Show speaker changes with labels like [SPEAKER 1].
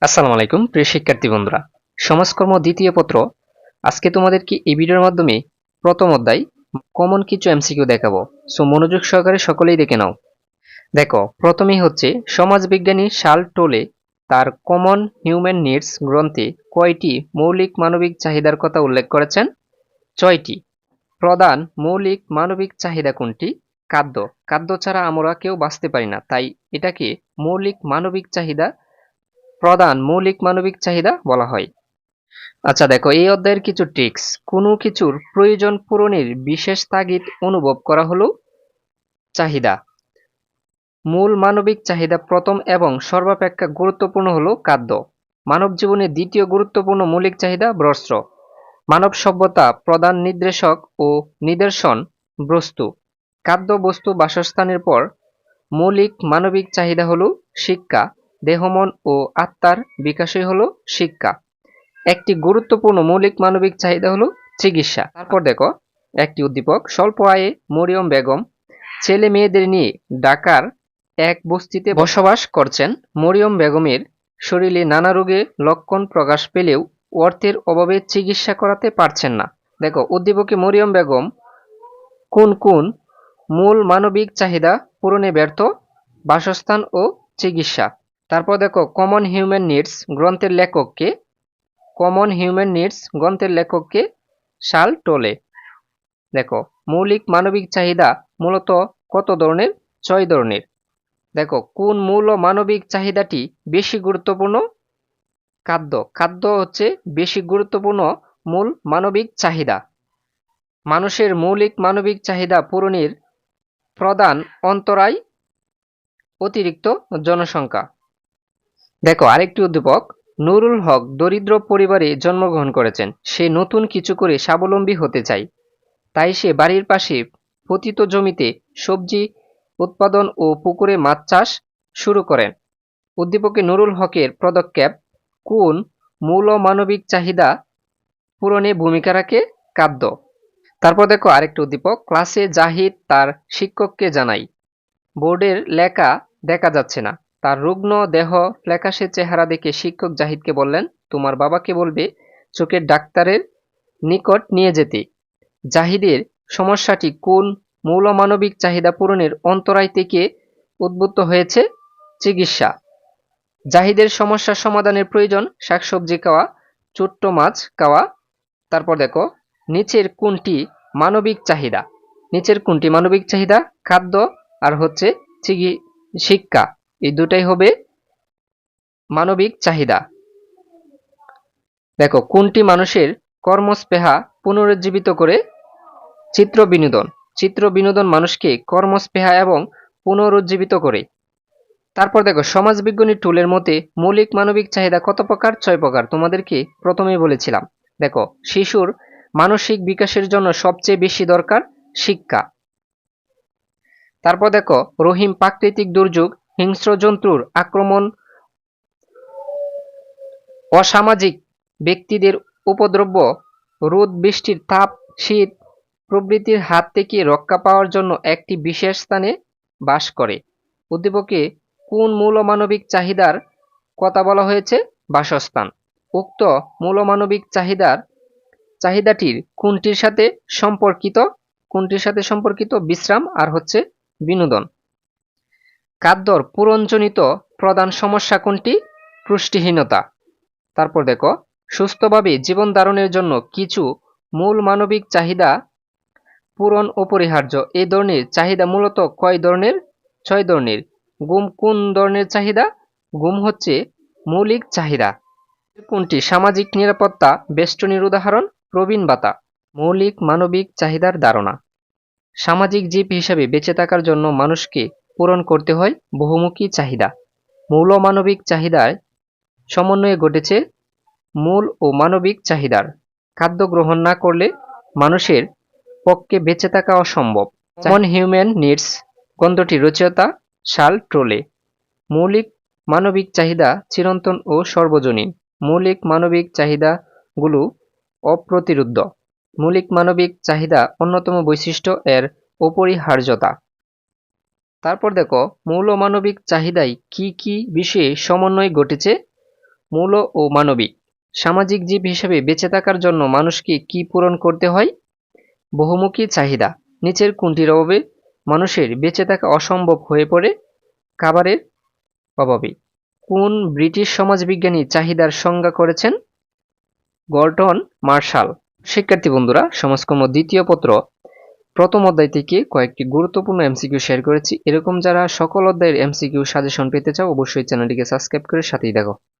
[SPEAKER 1] আসসালামু আলাইকুম, প্রিয় শিক্ষার্থী বন্ধুরা। সমাজকর্ম দ্বিতীয় পত্র। আজকে তোমাদেরকে এই ভিডিওর মাধ্যমে প্রথম অধ্যায় কমন কিছু এমসিকিউ দেখাবো। সো, মনোযোগ সহকারে সকলেই দেখে নাও। দেখো, প্রথমেই হচ্ছে, সমাজবিজ্ঞানী শাল টোলে তার কমন হিউম্যান নিডস গ্রন্থে কয়টি মৌলিক মানবিক চাহিদার কথা উল্লেখ করেছেন? ছয়টি। প্রধান মৌলিক মানবিক চাহিদা কোনটি? খাদ্য। খাদ্য ছাড়া আমরা কেউ বাঁচতে পারি না, তাই এটাকে মৌলিক মানবিক চাহিদা প্রধান মৌলিক মানবিক চাহিদা বলা হয়। আচ্ছা দেখো, এই অধ্যায়ের কিছু ট্রিক্স কোনো কিছুর প্রয়োজন পূরণের বিশেষ তাগিদ অনুভব করা হলো। চাহিদা, মূল মানবিক চাহিদা প্রথম এবং সর্বাপেক্ষা গুরুত্বপূর্ণ হলো খাদ্য। মানব জীবনের দ্বিতীয় গুরুত্বপূর্ণ মৌলিক চাহিদা বস্ত্র। মানব সভ্যতা প্রধান নির্দেশক ও নিদর্শন বস্তু। খাদ্য, বস্তু, বাসস্থানের পর মৌলিক মানবিক চাহিদা হলো শিক্ষা দেহমন ও আত্মার বিকাশই হলো শিক্ষা। একটি গুরুত্বপূর্ণ মৌলিক মানবিক চাহিদা হলো চিকিৎসা। তারপর দেখো, একটি উদ্দীপক, স্বল্প আয়ে মরিয়ম বেগম ছেলে মেয়েদের নিয়ে ঢাকার এক বস্তিতে বসবাস করছেন। মরিয়ম বেগমের শরীরে নানা রোগে লক্ষণ প্রকাশ পেলেও অর্থের অভাবে চিকিৎসা করাতে পারছেন না। দেখো, উদ্দীপকে মরিয়ম বেগম কোন কোন মূল মানবিক চাহিদা পূরণে ব্যর্থ? বাসস্থান ও চিকিৎসা। তারপর দেখো কমন হিউম্যান নিডস গ্রন্থের লেখককে কমন হিউম্যান নিডস গ্রন্থের লেখককে শাল টোলে দেখো, মৌলিক মানবিক চাহিদা মূলত কত ধরনের? ছয় ধরনের। দেখো, কোন মূল ও মানবিক চাহিদাটি বেশি গুরুত্বপূর্ণ? খাদ্য। খাদ্য হচ্ছে বেশি গুরুত্বপূর্ণ মূল মানবিক চাহিদা। মানুষের মৌলিক মানবিক চাহিদা পূরণের প্রধান অন্তরায় অতিরিক্ত জনসংখ্যা। দেখো, আরেকটি উদ্দীপক, নুরুল হক দরিদ্র পরিবারে জন্মগ্রহণ করেছেন। সে নতুন কিছু করে স্বাবলম্বী হতে চায়। তাই সে বাড়ির পাশে পতিত জমিতে সবজি, উৎপাদন ও পুকুরে মাছ চাষ শুরু করেন। উদ্দীপকে নুরুল হকের পদক্ষেপ, কোন মূল মানবিক চাহিদা পূরণে ভূমিকা রাখে কাব্য। তারপর দেখো, আরেকটি উদ্দীপক, ক্লাসে জাহিদ তার শিক্ষককে জানাই। বোর্ডের লেখা দেখা যাচ্ছে না। তার রুগ্ন দেহ ফ্ল্যাকাশে চেহারা দেখে শিক্ষক জাহিদকে বললেন, তোমার বাবাকে বলবে চোখের ডাক্তারের নিকট নিয়ে যেতে। জাহিদের সমস্যাটি কোন মৌলমানবিক চাহিদা পূরণের অন্তরায় থেকে উদ্ভূত হয়েছে? চিকিৎসা। জাহিদের সমস্যার সমাধানের প্রয়োজন শাকসবজি খাওয়া, ছোট্ট মাছ খাওয়া। তারপর দেখো, নিচের কোনটি মানবিক চাহিদা? নিচের কোনটি মানবিক চাহিদা? খাদ্য আর হচ্ছে শিক্ষা। এই দুটাই হবে মানবিক চাহিদা। দেখো, কোনটি মানুষের কর্মস্পেহা পুনরুজ্জীবিত করে? চিত্র বিনোদন। চিত্র বিনোদন মানুষকে কর্মস্পেহা এবং পুনরুজ্জীবিত করে। তারপর দেখো, সমাজবিজ্ঞানী টুলের মতে মৌলিক মানবিক চাহিদা কত প্রকার? ছয় প্রকার। তোমাদেরকে প্রথমেই বলেছিলাম। দেখো, শিশুর মানসিক বিকাশের জন্য সবচেয়ে বেশি দরকার শিক্ষা। তারপর দেখো, রহিম প্রাকৃতিক দুর্যোগ হিংস্র জন্তুর আক্রমণ, অসামাজিক ব্যক্তিদের উপদ্রব্য, রোদ, বৃষ্টির তাপ, শীত প্রভৃতির হাত থেকে রক্ষা পাওয়ার জন্য একটি বিশেষ স্থানে বাস করে। উদ্দীপকে কোন মূলমানবিক চাহিদার কথা বলা হয়েছে? বাসস্থান। উক্ত মূলমানবিক চাহিদার, চাহিদাটির কোনটির সাথে সম্পর্কিত? কোনটির সাথে সম্পর্কিত? বিশ্রাম আর হচ্ছে বিনোদন। খাদ্যর পূরণজনিত প্রধান সমস্যা কোনটি? পুষ্টিহীনতা। তারপর দেখো, সুস্থভাবে জীবন ধারণের জন্য কিছু মূল মানবিক চাহিদা পূরণ অপরিহার্য এই ধরনের চাহিদা মূলত কয় ধরনের? ছয় ধরনের। গুম কোন ধরনের চাহিদা? গুম হচ্ছে মৌলিক চাহিদা। কোনটি সামাজিক নিরাপত্তা? বেষ্টনীর উদাহরণ, প্রবীণ বাতা মৌলিক মানবিক চাহিদার ধারণা। সামাজিক জীব হিসাবে বেঁচে থাকার জন্য মানুষকে পূরণ করতে হয় বহুমুখী চাহিদা। মৌল মানবিক চাহিদায় সমন্বয়ে ঘটেছে মূল ও মানবিক চাহিদার। খাদ্য গ্রহণ না করলে মানুষের পক্ষে বেঁচে থাকা অসম্ভব। কমন হিউম্যান নিডস গ্রন্থটি রচয়িতা, শাল ট্রোলে। মৌলিক মানবিক চাহিদা চিরন্তন ও সর্বজনীন। মৌলিক মানবিক চাহিদাগুলো অপ্রতিরুদ্ধ। মৌলিক মানবিক চাহিদা অন্যতম বৈশিষ্ট্য এর অপরিহার্যতা। তারপর দেখো মৌল মানবিক চাহিদায় কি কি বিষয়ে সমন্বয় ঘটেছে? মূল ও মানবিক। সামাজিক জীব হিসেবে বেঁচে থাকার জন্য মানুষকে কি পূরণ করতে হয়? বহুমুখী চাহিদা। নিচের কোনটির অভাবে মানুষের বেঁচে থাকা অসম্ভব হয়ে পড়ে? খাবারের অভাবে। কোন ব্রিটিশ সমাজবিজ্ঞানী চাহিদার সংজ্ঞা করেছেন? Galton Marshall. শিক্ষার্থী বন্ধুরা সমাজকর্ম দ্বিতীয় পত্র প্রথম অধ্যায় থেকে কয়েকটি গুরুত্বপূর্ণ এমসিকিউ শেয়ার করেছি। এরকম যারা সকল অধ্যায়ের এমসিকিউ সাজেশন পেতে চাও, অবশ্যই চ্যানেলটিকে সাবস্ক্রাইব করে সাথেই দেখো